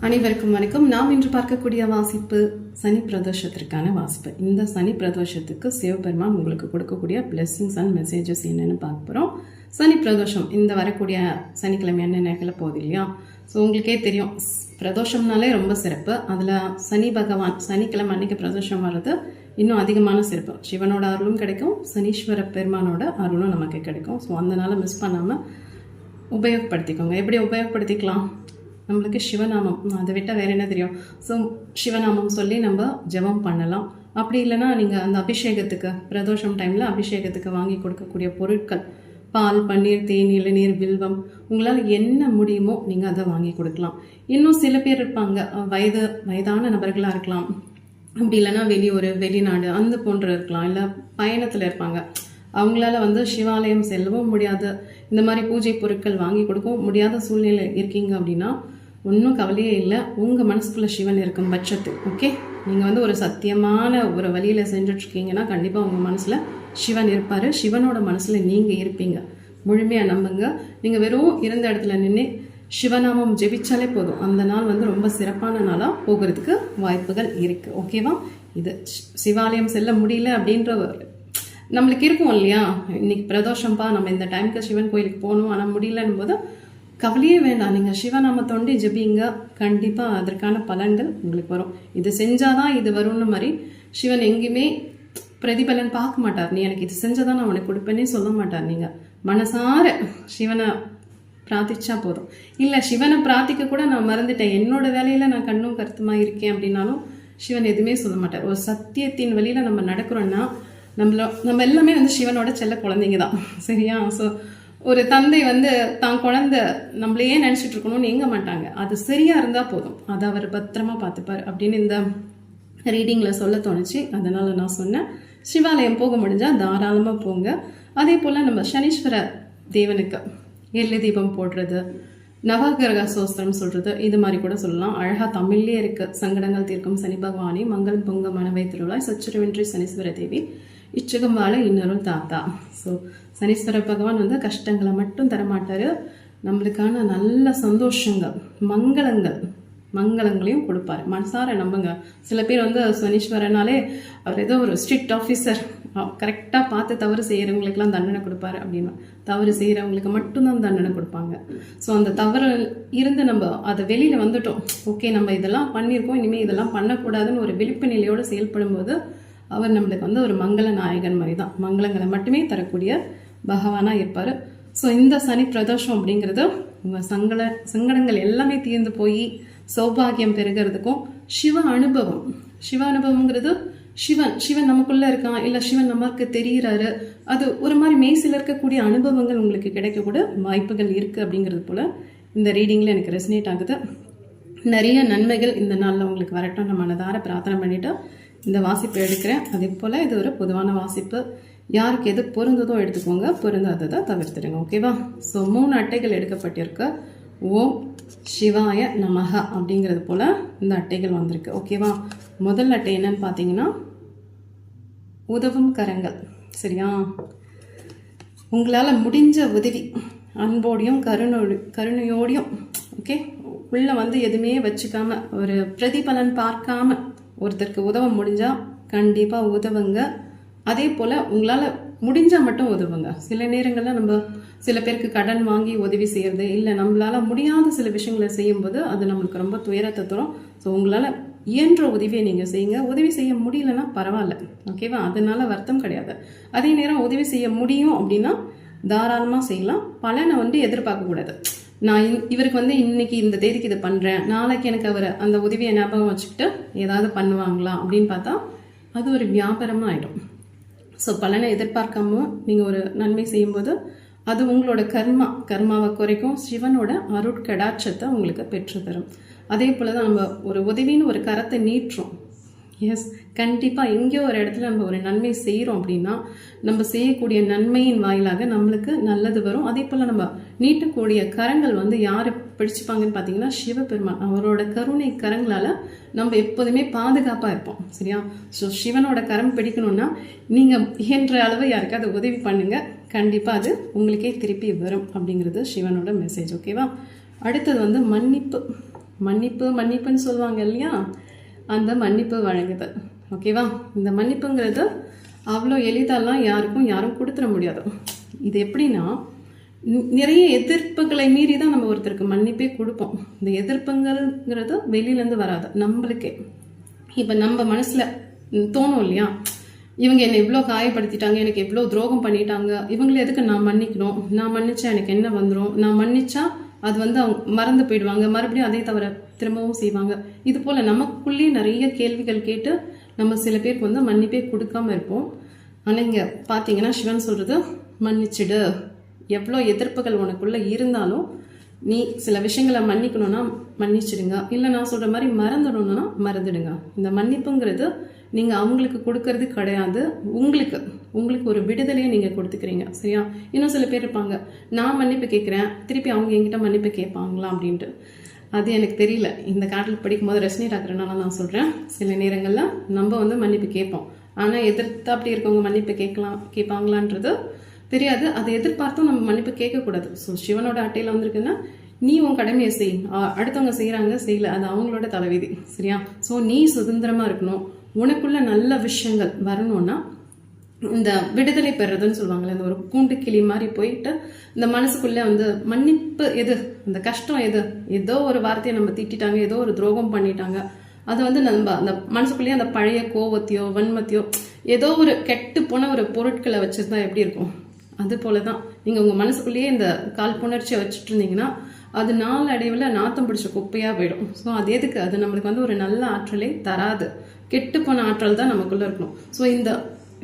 அனைவருக்கும் வணக்கம். நாம் இன்று பார்க்கக்கூடிய வாசிப்பு சனி பிரதோஷத்திற்கான வாசிப்பு. இந்த சனி பிரதோஷத்துக்கு சிவபெருமான் உங்களுக்கு கொடுக்கக்கூடிய பிளெஸ்ஸிங்ஸ் அண்ட் மெசேஜஸ் என்னன்னு பார்க்க போகிறோம் சனி பிரதோஷம் இந்த வரக்கூடிய சனிக்கிழமை என்ன நிகழ போகுது இல்லையா? ஸோ உங்களுக்கே தெரியும் ஸ்- பிரதோஷம்னாலே ரொம்ப சிறப்பு. அதில் சனி பகவான் சனிக்கிழமை அன்னைக்கு பிரதோஷம் வர்றது இன்னும் அதிகமான சிறப்பு. சிவனோட அருளும் கிடைக்கும் சனீஸ்வர பெருமானோட அருளும் நமக்கு கிடைக்கும். ஸோ அந்த நாளை மிஸ் பண்ணாமல் உபயோகப்படுத்திக்கோங்க. எப்படி உபயோகப்படுத்திக்கலாம்? நம்மளுக்கு சிவநாமம். அதை விட்டால் வேறு என்ன தெரியும்? ஸோ சிவநாமம் சொல்லி நம்ம ஜெபம் பண்ணலாம். அப்படி இல்லைன்னா நீங்கள் அந்த அபிஷேகத்துக்கு பிரதோஷம் டைமில் அபிஷேகத்துக்கு வாங்கி கொடுக்கக்கூடிய பொருட்கள் பால் பன்னீர் தேன் இளநீர் வில்வம் உங்களால் என்ன முடியுமோ நீங்கள் அதை வாங்கி கொடுக்கலாம். இன்னும் சில பேர் இருப்பாங்க. வயது வயதான நபர்களாக இருக்கலாம். அப்படி இல்லைன்னா வெளியூர் வெளிநாடு அந்த போன்ற இருக்கலாம். இல்லை பயணத்தில் இருப்பாங்க. அவங்களால வந்து சிவாலயம் செல்லவும் முடியாத. இந்த மாதிரி பூஜை பொருட்கள் வாங்கி கொடுக்கவும் முடியாத சூழ்நிலை இருக்கீங்க அப்படின்னா ஒன்றும் கவலையே இல்லை. உங்கள் மனசுக்குள்ளே சிவன் இருக்கும் பட்சத்து ஓகே நீங்கள் வந்து ஒரு சத்தியமான ஒரு வழியில் செஞ்சுட்ருக்கீங்கன்னா கண்டிப்பாக உங்கள் மனசில் சிவன் இருப்பார். சிவனோட மனசில் நீங்கள் இருப்பீங்க. முழுமையாக நம்புங்க. நீங்கள் வெறும் இருந்த இடத்துல நின்று சிவநாமம் ஜெபிச்சாலே போதும். அந்த நாள் வந்து ரொம்ப சிறப்பான நாளாக போகிறதுக்கு வாய்ப்புகள் இருக்குது ஓகேவா இது சி- சிவாலயம் செல்ல முடியல அப்படின்ற ஒரு நம்மளுக்கு இருக்கும் இல்லையா? இன்னைக்கு பிரதோஷம்ப்பா நம்ம இந்த டைமுக்கு சிவன் கோயிலுக்கு போகணும் ஆனால் முடியலன்னும் போது கவலையே வேண்டாம். நீங்கள் சிவநாம தொண்டி ஜபிங்க. கண்டிப்பாக அதற்கான பலன்கள் உங்களுக்கு வரும். இது செஞ்சால் தான் இது வரும்னு மாதிரி சிவன் எங்கேயுமே பிரதிபலன் பார்க்க மாட்டார். நீ எனக்கு இது செஞ்சாதான் நான் உனக்கு கொடுப்பேனே சொல்ல மாட்டார் நீங்கள் மனசார சிவனை பிரார்த்திச்சா போதும். இல்லை சிவனை பிரார்த்திக்க கூட நான் மறந்துட்டேன். என்னோட வேலையில் நான் கண்ணும் கருத்துமாக இருக்கேன் அப்படின்னாலும் சிவன் எதுவுமே சொல்ல மாட்டார். ஒரு சத்தியத்தின் வழியில் நம்ம நடக்கிறோன்னா நம்மள நம்ம எல்லாமே வந்து சிவனோட செல்ல குழந்தைங்க தான். சரியா? ஸோ ஒரு தந்தை வந்து தான் குழந்தை நம்மளையே நினச்சிட்டு இருக்கணும்னு எங்க மாட்டாங்க. அது சரியாக இருந்தால் போதும். அதை அவர் பத்திரமா பார்த்துப்பார் அப்படின்னு இந்த ரீடிங்கில் சொல்ல தோணுச்சு. அதனால் நான் சொன்னேன். சிவாலயம் போக முடிஞ்சால் தாராளமாக போங்க. அதே போல் நம்ம சனீஸ்வர தேவனுக்கு எள்ளு தீபம் போடுறது நவகிரக சோஸ்திரம் சொல்கிறது இது மாதிரி கூட சொல்லலாம். அழகாக தமிழ்லேயே இருக்கு. சங்கடங்கள் தீர்க்கும் சனி பகவானி மங்கள் பொங்க மனவை திருவிழா சச்சுரவின்றி சனீஸ்வர தேவி. இச்சகம் வாழ இன்னொரு தாத்தா. ஸோ சனீஸ்வர பகவான் வந்து கஷ்டங்களை மட்டும் தரமாட்டார். நம்மளுக்கான நல்ல சந்தோஷங்கள் மங்களங்கள் மங்களங்களையும் கொடுப்பாரு. மனசார நம்புங்க. சில பேர் வந்து சனீஸ்வரனாலே அவர் ஏதோ ஒரு ஸ்ட்ரிக்ட் ஆஃபீஸர் கரெக்டாக பார்த்து தவறு செய்கிறவங்களுக்குலாம் தண்டனை கொடுப்பாரு அப்படின்னு. தவறு செய்கிறவங்களுக்கு மட்டும்தான் தண்டனை கொடுப்பாங்க. ஸோ அந்த தவறு இருந்து நம்ம அதை வெளியில் வந்துட்டோம். ஓகே நம்ம இதெல்லாம் பண்ணியிருக்கோம். இனிமேல் இதெல்லாம் பண்ணக்கூடாதுன்னு ஒரு விழிப்பு நிலையோடு செயல்படும்போது அவர் நம்மளுக்கு வந்து ஒரு மங்கள நாயகன் மாதிரி தான் மங்களங்களை மட்டுமே தரக்கூடிய பகவானாக இருப்பார். ஸோ இந்த சனி பிரதோஷம் அப்படிங்கிறது உங்கள் சங்கட சங்கடங்கள் எல்லாமே தீர்ந்து போய் சௌபாகியம் பெருகிறதுக்கும் சிவ அனுபவம். சிவ அனுபவங்கிறது சிவன் சிவன் நமக்குள்ளே இருக்கான் இல்லை சிவன் நமக்கு தெரிகிறாரு அது ஒரு மாதிரி மெய்சில் இருக்கக்கூடிய அனுபவங்கள் உங்களுக்கு கிடைக்கக்கூட வாய்ப்புகள் இருக்குது அப்படிங்கிறது போல் இந்த ரீடிங்கில் எனக்கு ரெசனேட் ஆகுது. நிறைய நன்மைகள் இந்த நாளில் உங்களுக்கு வரட்டும். நான் மனதார பிரார்த்தனை பண்ணிவிட்டு இந்த வாசிப்பு எடுக்கிறேன். அதே போல் இது ஒரு பொதுவான வாசிப்பு. யாருக்கு எது பொருந்ததோ எடுத்துக்கோங்க. பொருந்தாததை தவிர்த்துடுங்க. ஓகேவா? ஸோ மூணு அட்டைகள் எடுக்கப்பட்டிருக்கு. ஓம் சிவாய நமக அப்படிங்கிறது போல் இந்த அட்டைகள் வந்திருக்கு. ஓகேவா? முதல் அட்டை என்னன்னு பார்த்தீங்கன்னா உதவும் கரங்கள். சரியா? உங்களால் முடிஞ்ச உதவி அன்போடையும் கருணோடு கருணையோடையும் ஓகே? உள்ளே வந்து எதுவுமே வச்சுக்காம ஒரு பிரதிபலன் பார்க்காம ஒருத்தருக்கு உதவ முடிஞ்சால் கண்டிப்பாக உதவுங்க. அதே போல் உங்களால் முடிஞ்சால் மட்டும் உதவுங்க. சில நேரங்களில் நம்ம சில பேருக்கு கடன் வாங்கி உதவி செய்கிறது இல்லை நம்மளால் முடியாத சில விஷயங்களை செய்யும்போது அது நம்மளுக்கு ரொம்ப துயரத்தை தரும். ஸோ உங்களால் இயன்ற உதவியை நீங்கள் செய்யுங்க. உதவி செய்ய முடியலன்னா பரவாயில்ல. ஓகேவா அதனால வருத்தம் கிடையாது. அதே நேரம் உதவி செய்ய முடியும் அப்படின்னா தாராளமாக செய்யலாம். பலனை வந்து எதிர்பார்க்கக்கூடாது நான் இவருக்கு வந்து இன்னைக்கு இந்த தேதிக்கு இதை பண்ணுறேன் நாளைக்கு எனக்கு அவர் அந்த உதவியை ஞாபகம் வச்சுக்கிட்டு ஏதாவது பண்ணுவாங்களா அப்படின்னு பார்த்தா அது ஒரு வியாபாரமாக ஆகிடும் ஸோ பலனை எதிர்பார்க்காம நீங்கள் ஒரு நன்மை செய்யும்போது அது உங்களோட கர்மா கர்மாவை குறைக்கும் சிவனோட அருட்கடாட்சத்தை உங்களுக்கு பெற்றுத்தரும் அதே போல் தான் நம்ம ஒரு உதவின்னு ஒரு கரத்தை நீட்டுறோம். எஸ் கண்டிப்பாக எங்கேயோ ஒரு இடத்துல நம்ம ஒரு நன்மை செய்கிறோம் அப்படின்னா நம்ம செய்யக்கூடிய நன்மையின் வாயிலாக நம்மளுக்கு நல்லது வரும். அதே போல் நம்ம நீட்டக்கூடிய கரங்கள் வந்து யார் பிடிச்சிப்பாங்கன்னு பார்த்தீங்கன்னா சிவபெருமான். அவரோட கருணை கரங்களால் நம்ம எப்போதுமே பாதுகாப்பாக இருப்போம் சரியா? ஸோ சிவனோட கரம் பிடிக்கணும்னா நீங்கள் இயன்ற அளவு யாருக்காவது உதவி பண்ணுங்கள் கண்டிப்பாக அது உங்களுக்கே திருப்பி வரும் அப்படிங்கிறது சிவனோட மெசேஜ் ஓகேவா அடுத்தது வந்து மன்னிப்பு. மன்னிப்பு மன்னிப்புன்னு சொல்லுவாங்க இல்லையா? அந்த மன்னிப்பு வழங்குதல் ஓகேவா இந்த மன்னிப்புங்கிறது அவ்வளோ எளிதெல்லாம் யாருக்கும் யாரும் கொடுத்துட முடியாது. இது எப்படின்னா நிறைய எதிர்ப்புகளை மீறி தான் நம்ம ஒருத்தருக்கு மன்னிப்பே கொடுப்போம். இந்த எதிர்ப்புங்கிறது வெளியிலேருந்து வராது. நம்மளுக்கே. இப்போ நம்ம மனசில் தோணும் இல்லையா? இவங்க என்னை இவ்வளோ காயப்படுத்திட்டாங்க எனக்கு எவ்வளோ துரோகம் பண்ணிட்டாங்க இவங்களை எதுக்கு நான் மன்னிக்கணும்? நான் மன்னிச்சா எனக்கு என்ன வந்துடும் நான் மன்னிச்சா அது வந்து அவங்க மறந்து போயிடுவாங்க. மறுபடியும் அதே தவிர திரும்பவும் செய்வாங்க. இது போல் நமக்குள்ளேயே நிறைய கேள்விகள் கேட்டு நம்ம சில பேருக்கு வந்து மன்னிப்பே கொடுக்காம இருப்போம். ஆனால் இங்கே பார்த்தீங்கன்னா சிவன் சொல்கிறது மன்னிச்சிடு. எவ்வளோ எதிர்ப்புகள் உனக்குள்ளே இருந்தாலும் நீ சில விஷயங்களை மன்னிக்கணும்னா மன்னிச்சிடுங்க. இல்லை நான் சொல்கிற மாதிரி மறந்துடணும்னா மறந்துடுங்க. இந்த மன்னிப்புங்கிறது நீங்கள் அவங்களுக்கு கொடுக்கறது கிடையாது. உங்களுக்கு உங்களுக்கு ஒரு விடுதலையை நீங்கள் கொடுத்துக்கிறீங்க. சரியா? இன்னும் சில பேர் இருப்பாங்க. நான் மன்னிப்பு கேட்குறேன். திருப்பி அவங்க என்கிட்ட மன்னிப்பு கேட்பாங்களா அப்படின்ட்டு. அது எனக்கு தெரியல. இந்த காட்டில் படிக்கும்போது ரஜினி ஆகுறதுனால நான் சொல்கிறேன் சில நேரங்களில் நம்ம வந்து மன்னிப்பு கேட்போம். ஆனால் எதிர்த்து அப்படி இருக்கவங்க மன்னிப்பு கேட்கலாம் கேட்பாங்களான்றது தெரியாது. அதை எதிர்பார்த்தும் நம்ம மன்னிப்பு கேட்கக்கூடாது. ஸோ சிவனோட அட்டையில் வந்திருக்குன்னா நீ உன் கடமையை செய். அடுத்தவங்க செய்கிறாங்க செய்யல. அது அவங்களோட தலைவிதி. சரியா? ஸோ நீ சுதந்திரமாக இருக்கணும். உனக்குள்ள நல்ல விஷயங்கள் வரணும்னா இந்த விடுதலை பெறுறதுன்னு சொல்லுவாங்கல்ல இந்த ஒரு கூண்டு கிளி மாதிரி போயிட்டு இந்த மனசுக்குள்ளே வந்து மன்னிப்பு எது? இந்த கஷ்டம் எது? ஏதோ ஒரு வார்த்தையை நம்ம திட்டிட்டாங்க ஏதோ ஒரு துரோகம் பண்ணிட்டாங்க. அது வந்து நம்ம அந்த மனசுக்குள்ளேயே அந்த பழைய கோவத்தையோ வன்மத்தையோ ஏதோ ஒரு கெட்டு போன ஒரு பொருட்களை வச்சிருந்தா எப்படி இருக்கும்? அது போல தான் நீங்கள் உங்கள் மனசுக்குள்ளேயே இந்த காழ்ப்புணர்ச்சியை வச்சுட்டு இருந்தீங்கன்னா அது நாளடைவில் நாத்தம் பிடிச்ச குப்பையாக போயிடும். ஸோ அது எதுக்கு? அது நம்மளுக்கு வந்து ஒரு நல்ல ஆற்றலை தராது. கெட்டு போன ஆற்றல் தான் நமக்குள்ளே இருக்கணும். ஸோ இந்த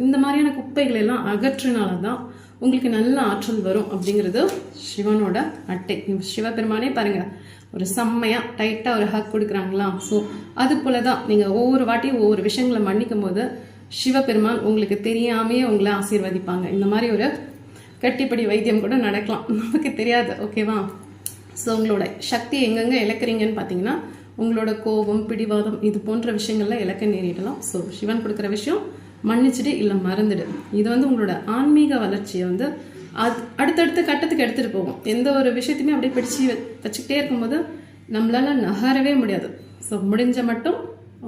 இந்த மாதிரியான குப்பைகளை எல்லாம் அகற்றினால தான் உங்களுக்கு நல்ல ஆற்றல் வரும் அப்படிங்கிறது சிவனோட அட்டை. சிவபெருமானே பாருங்க. ஒரு செம்மையாக டைட்டாக ஒரு ஹக் கொடுக்குறாங்களா? ஸோ அது போல தான் நீங்கள் ஒவ்வொரு வாட்டியும் ஒவ்வொரு விஷயங்களை மன்னிக்கும் போது சிவபெருமான் உங்களுக்கு தெரியாமையே உங்களை ஆசீர்வதிப்பாங்க. இந்த மாதிரி ஒரு கட்டிப்படி வைத்தியம் கூட நடக்கலாம். நமக்கு தெரியாது ஓகேவா ஸோ உங்களோட சக்தி எங்கெங்கே இழக்கிறீங்கன்னு பார்த்தீங்கன்னா உங்களோட கோபம் பிடிவாதம் இது போன்ற விஷயங்கள்ல இழக்க நேரிடலாம். ஸோ சிவன் கொடுக்குற விஷயம் மன்னிச்சுட்டு இல்லை மறந்துடு. இது வந்து உங்களோட ஆன்மீக வளர்ச்சியை வந்து அது அடுத்தடுத்த கட்டத்துக்கு எடுத்துகிட்டு போகும். எந்த ஒரு விஷயத்தையுமே அப்படியே பிடிச்சி வச்சுக்கிட்டே இருக்கும்போது நம்மளால நகரவே முடியாது. ஸோ முடிஞ்ச மட்டும்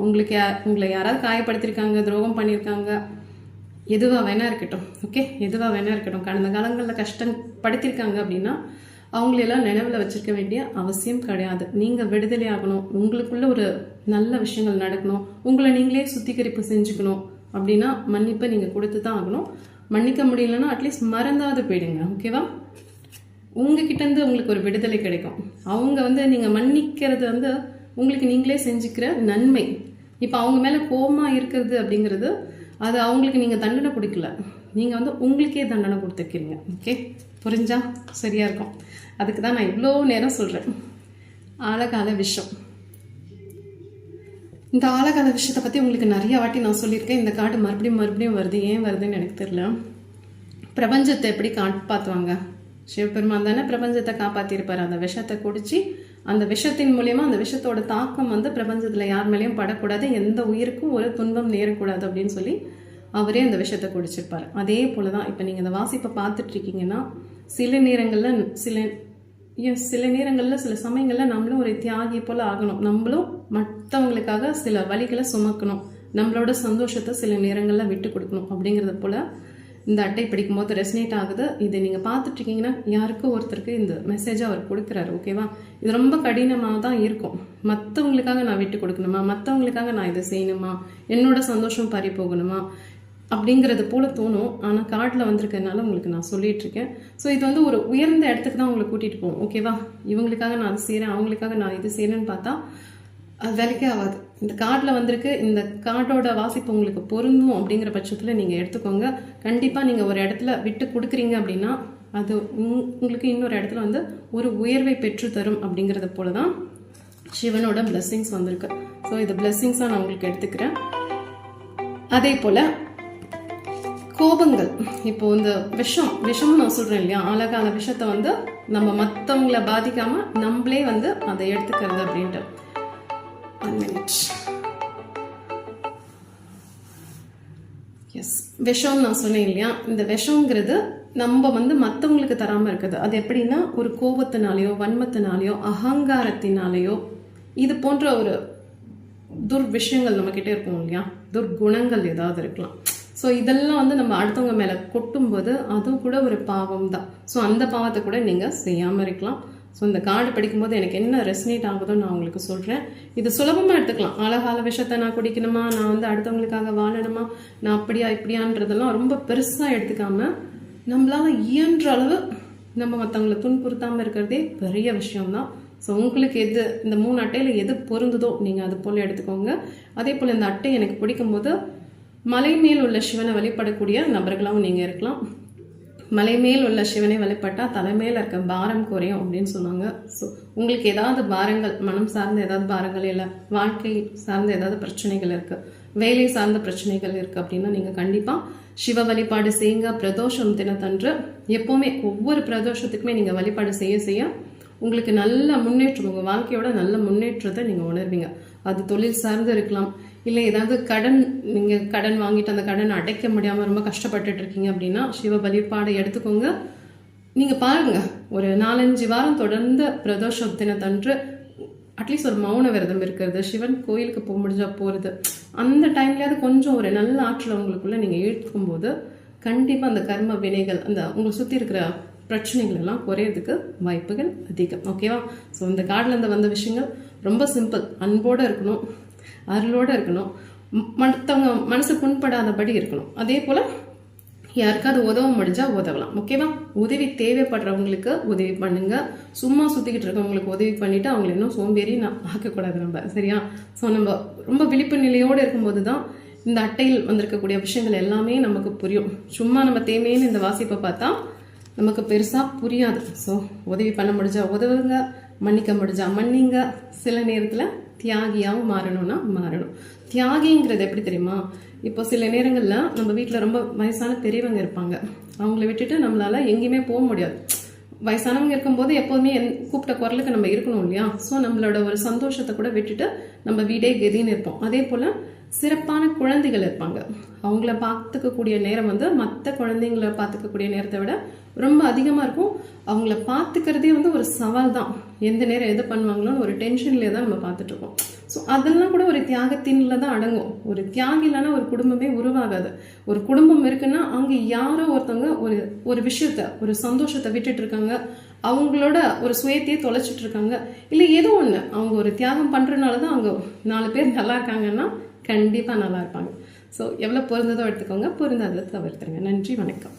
உங்களுக்கு யார் உங்களை யாராவது காயப்படுத்தியிருக்காங்க துரோகம் பண்ணியிருக்காங்க எதுவாக வேணா இருக்கட்டும் ஓகே எதுவாக வேணா இருக்கட்டும். கடந்த காலங்களில் கஷ்டம் படுத்திருக்காங்க அப்படின்னா அவங்களெல்லாம் நினைவில் வச்சுருக்க வேண்டிய அவசியம் கிடையாது. நீங்கள் விடுதலை ஆகணும். உங்களுக்குள்ள ஒரு நல்ல விஷயங்கள் நடக்கணும். உங்களை நீங்களே சுத்திகரிப்பு செஞ்சுக்கணும் அப்படின்னா மன்னிப்பை நீங்கள் கொடுத்து தான் ஆகணும். மன்னிக்க முடியலன்னா அட்லீஸ்ட் மறந்தாவது போயிடுங்க ஓகேவா உங்ககிட்டேருந்து உங்களுக்கு ஒரு விடுதலை கிடைக்கும். அவங்க வந்து நீங்கள் மன்னிக்கிறது வந்து உங்களுக்கு நீங்களே செஞ்சுக்கிற நன்மை. இப்போ அவங்க மேலே கோபமாக இருக்கிறது அப்படிங்கிறது அது அவங்களுக்கு நீங்கள் தண்டனை கொடுக்கல. நீங்கள் வந்து உங்களுக்கே தண்டனை கொடுத்துருக்கீங்க. ஓகே புரிஞ்சா? சரியாக இருக்கும். அதுக்கு தான் நான் இவ்வளோ நேரம் சொல்கிறேன் ஆழகால விஷம். இந்த ஆழகால விஷயத்தை பற்றி உங்களுக்கு நிறைய வாட்டி நான் சொல்லியிருக்கேன். இந்த காடு மறுபடியும் மறுபடியும் வருது. ஏன் வருதுன்னு எனக்கு தெரில பிரபஞ்சத்தை எப்படி காப்பாற்றுவாங்க சிவபெருமான் தானே பிரபஞ்சத்தை காப்பாற்றிருப்பார் அந்த விஷத்தை குடித்து அந்த விஷத்தின் மூலயமா அந்த விஷத்தோட தாக்கம் வந்து பிரபஞ்சத்தில் யார் மேலேயும் படக்கூடாது. எந்த உயிருக்கும் ஒரு துன்பம் நேரக்கூடாது அப்படின்னு சொல்லி அவரே அந்த விஷத்தை குடிச்சிருப்பார். அதே போல தான் இப்போ நீங்கள் இந்த வாசிப்பை பார்த்துட்டு இருக்கீங்கன்னா சில நேரங்களில் சில சில நேரங்களில் சில சமயங்களில் நம்மளும் ஒரு தியாகி போல் ஆகணும். நம்மளும் மற்றவங்களுக்காக சில வழிகளை சுமக்கணும். நம்மளோட சந்தோஷத்தை சில நேரங்களில் விட்டு கொடுக்கணும் அப்படிங்கிறது போல் இந்த அட்டை படிக்கும்போது ரெசனேட் ஆகுது. இதை நீங்கள் பார்த்துட்ருக்கீங்கன்னா யாருக்கும் யாருக்கோ ஒருத்தருக்கு இந்த மெசேஜை அவர் கொடுக்குறாரு ஓகேவா இது ரொம்ப கடினமாக தான் இருக்கும். மற்றவங்களுக்காக நான் விட்டு கொடுக்கணுமா? மற்றவங்களுக்காக நான் இதை செய்யணுமா? என்னோட சந்தோஷம் பறி போகணுமா? அப்படிங்கிறது போல தோணும். ஆனால் காட்டில் வந்திருக்கறனால உங்களுக்கு நான் சொல்லிகிட்ருக்கேன் ஸோ இது வந்து ஒரு உயர்ந்த இடத்துக்கு தான் உங்களை கூட்டிகிட்டு போவோம் ஓகேவா இவங்களுக்காக நான் அதை செய்கிறேன் அவங்களுக்காக நான் இது செய்கிறேன்னு பார்த்தா அது வேலைக்கே ஆகாது. இந்த காட்டில் வந்திருக்கு இந்த காட்டோட வாசிப்பு உங்களுக்கு பொருந்தும் அப்படிங்கிற பட்சத்தில் நீங்கள் எடுத்துக்கோங்க. கண்டிப்பாக நீங்கள் ஒரு இடத்துல விட்டு கொடுக்குறீங்க அப்படின்னா அது உங்- உங்களுக்கு இன்னொரு இடத்துல வந்து ஒரு உயர்வை பெற்று தரும் அப்படிங்கிறத போல தான் சிவனோட blessings வந்திருக்கு. ஸோ இது பிளெஸ்ஸிங்ஸாக நான் உங்களுக்கு எடுத்துக்கிறேன். அதே போல் கோபங்கள். இப்போ இந்த விஷம் விஷம்னு நான் சொல்கிறேன் இல்லையா? அழகான விஷத்தை வந்து நம்ம மற்றவங்கள பாதிக்காமல் நம்மளே வந்து அதை எடுத்துக்கிறது அப்படின்ட்டு. ஒன் மினிட் எஸ் விஷம் நான் சொன்னேன் இல்லையா? இந்த விஷங்கிறது நம்ம வந்து மற்றவங்களுக்கு தராமல் இருக்குது. அது எப்படின்னா ஒரு கோபத்தினாலேயோ வன்மத்தினாலேயோ அகங்காரத்தினாலேயோ இது போன்ற ஒரு துர் விஷயங்கள் நம்மக்கிட்டே இருக்கும் இல்லையா? துர்குணங்கள் ஏதாவது இருக்கலாம். ஸோ இதெல்லாம் வந்து நம்ம அடுத்தவங்க மேலே கொட்டும்போது அதுவும் கூட ஒரு பாவம் தான் ஸோ அந்த பாவத்தை கூட நீங்கள் செய்யாமல் இருக்கலாம். ஸோ இந்த கார்டு படிக்கும்போது எனக்கு என்ன ரெசனேட் ஆகுதோ நான் உங்களுக்கு சொல்கிறேன் இது சுலபமாக எடுத்துக்கலாம். அழகால விஷயத்தை நான் குடிக்கணுமா? நான் வந்து அடுத்தவங்களுக்காக வாழணுமா? நான் அப்படியா இப்படியான்றதெல்லாம் ரொம்ப பெருசாக எடுத்துக்காமல் நம்மளால் இயன்ற அளவு நம்ம மற்றவங்களை துன்புறுத்தாமல் இருக்கிறதே பெரிய விஷயம்தான். ஸோ உங்களுக்கு எது இந்த மூணு அட்டையில் எது பொருந்துதோ நீங்கள் அது போல் எடுத்துக்கோங்க. அதே போல் இந்த அட்டை எனக்கு பிடிக்கும்போது மலை மேல் உள்ள சிவனை வழிபடக்கூடிய நபர்களாகவும் நீங்கள் இருக்கலாம். மலை மேல் உள்ள சிவனை வழிபட்டால் தலைமையில் இருக்க பாரம் குறையும் அப்படின்னு சொன்னாங்க. ஸோ உங்களுக்கு ஏதாவது பாரங்கள் மனம் சார்ந்த ஏதாவது பாரங்கள் இல்லை வாழ்க்கை சார்ந்த ஏதாவது பிரச்சனைகள் இருக்குது வேலை சார்ந்த பிரச்சனைகள் இருக்குது அப்படின்னா நீங்கள் கண்டிப்பாக சிவ வழிபாடு செய்யுங்க. பிரதோஷம் தினத்தன்று எப்போவுமே ஒவ்வொரு பிரதோஷத்துக்குமே நீங்கள் வழிபாடு செய்ய செய்ய உங்களுக்கு நல்ல முன்னேற்றம் உங்கள் வாழ்க்கையோட நல்ல முன்னேற்றத்தை நீங்கள் உணர்வீங்க. அது தொழில் சார்ந்து இருக்கலாம் இல்லை ஏதாவது கடன் நீங்கள் கடன் வாங்கிட்டு அந்த கடன் அடைக்க முடியாமல் ரொம்ப கஷ்டப்பட்டுட்டு இருக்கீங்க அப்படின்னா சிவ வழிபாடை எடுத்துக்கோங்க. நீங்கள் பாருங்கள் ஒரு நாலஞ்சு வாரம் தொடர்ந்து பிரதோஷ தினத்தன்று அட்லீஸ்ட் ஒரு மௌன விரதம் இருக்கிறது. சிவன் கோயிலுக்கு போக முடிஞ்சால் போகிறது அந்த டைம்லேயாவது கொஞ்சம் ஒரு நல்ல ஆற்றல் உங்களுக்குள்ளே நீங்கள் இழுக்கும் போது கண்டிப்பாக அந்த கர்ம வினைகள் அந்த உங்களை சுற்றி இருக்கிற பிரச்சனைகள் எல்லாம் குறையிறதுக்கு வாய்ப்புகள் அதிகம். ஓகேவா? ஸோ இந்த கார்டில் இருந்து வந்த விஷயங்கள் ரொம்ப சிம்பிள் அன்போடு இருக்கணும். அருளோடு இருக்கணும். மற்றவங்க மனசு புண்படாதபடி இருக்கணும். அதே போல் யாருக்காவது உதவ முடிஞ்சால் உதவலாம். ஓகேவா? உதவி தேவைப்படுறவங்களுக்கு உதவி பண்ணுங்க. சும்மா சுற்றிக்கிட்டு இருக்கவங்களுக்கு உதவி பண்ணிவிட்டு அவங்களை இன்னும் சோம்பேறி நான் ஆக்கக்கூடாது நம்ம. சரியா? ஸோ நம்ம ரொம்ப விழிப்பு நிலையோடு இருக்கும்போது தான் இந்த அட்டையில் வந்திருக்கக்கூடிய விஷயங்கள் எல்லாமே நமக்கு புரியும். சும்மா நம்ம தேமையின்னு இந்த வாசிப்பை பார்த்தா நமக்கு பெருசாக புரியாது. ஸோ உதவி பண்ண முடிஞ்சால் உதவுங்க மன்னிக்க முடிஞ்சால் மன்னிங்க. சில நேரத்தில் தியாகியாகவும் மாறணும்னா மாறணும். தியாகிங்கிறது எப்படி தெரியுமா? இப்போ சில நேரங்களில் நம்ம வீட்டில் ரொம்ப வயசான பெரியவங்க இருப்பாங்க. அவங்கள விட்டுட்டு நம்மளால் எங்கேயுமே போக முடியாது. வயசானவங்க இருக்கும்போது எப்போதுமே என் கூப்பிட்ட குரலுக்கு நம்ம இருக்கணும் இல்லையா? ஸோ நம்மளோட ஒரு சந்தோஷத்தை கூட விட்டுட்டு நம்ம வீடே கெதின்னு இருப்போம். அதே போல் சிறப்பான குழந்தைகள் இருப்பாங்க. அவங்கள பார்த்துக்கக்கூடிய நேரம் வந்து மற்ற குழந்தைங்கள பார்த்துக்கக்கூடிய நேரத்தை விட ரொம்ப அதிகமாக இருக்கும். அவங்கள பார்த்துக்கிறதே வந்து ஒரு சவால் தான். எந்த நேரம் எது பண்ணுவாங்களோன்னு ஒரு டென்ஷன்லேயே தான் நம்ம பார்த்துட்ருக்கோம் ஸோ அதெல்லாம் கூட ஒரு தியாகத்தின்ல தான் அடங்கும். ஒரு தியாகி இல்லைன்னா ஒரு குடும்பமே உருவாகாது. ஒரு குடும்பம் இருக்குன்னா அங்கே யாரோ ஒருத்தவங்க ஒரு ஒரு விஷயத்த ஒரு சந்தோஷத்தை விட்டுட்டு இருக்காங்க. அவங்களோட ஒரு சுயத்தையே தொலைச்சிட்டு இருக்காங்க. இல்லை ஏதோ ஒன்று அவங்க ஒரு தியாகம் பண்ணுறதுனால தான் அவங்க நாலு பேர் நல்லா இருக்காங்கன்னா கண்டிப்பாக நல்லா இருப்பாங்க. ஸோ எவ்வளோ பொருந்ததோ எடுத்துக்கோங்க. பொருந்தாததை தவிர்த்துருங்க. நன்றி வணக்கம்.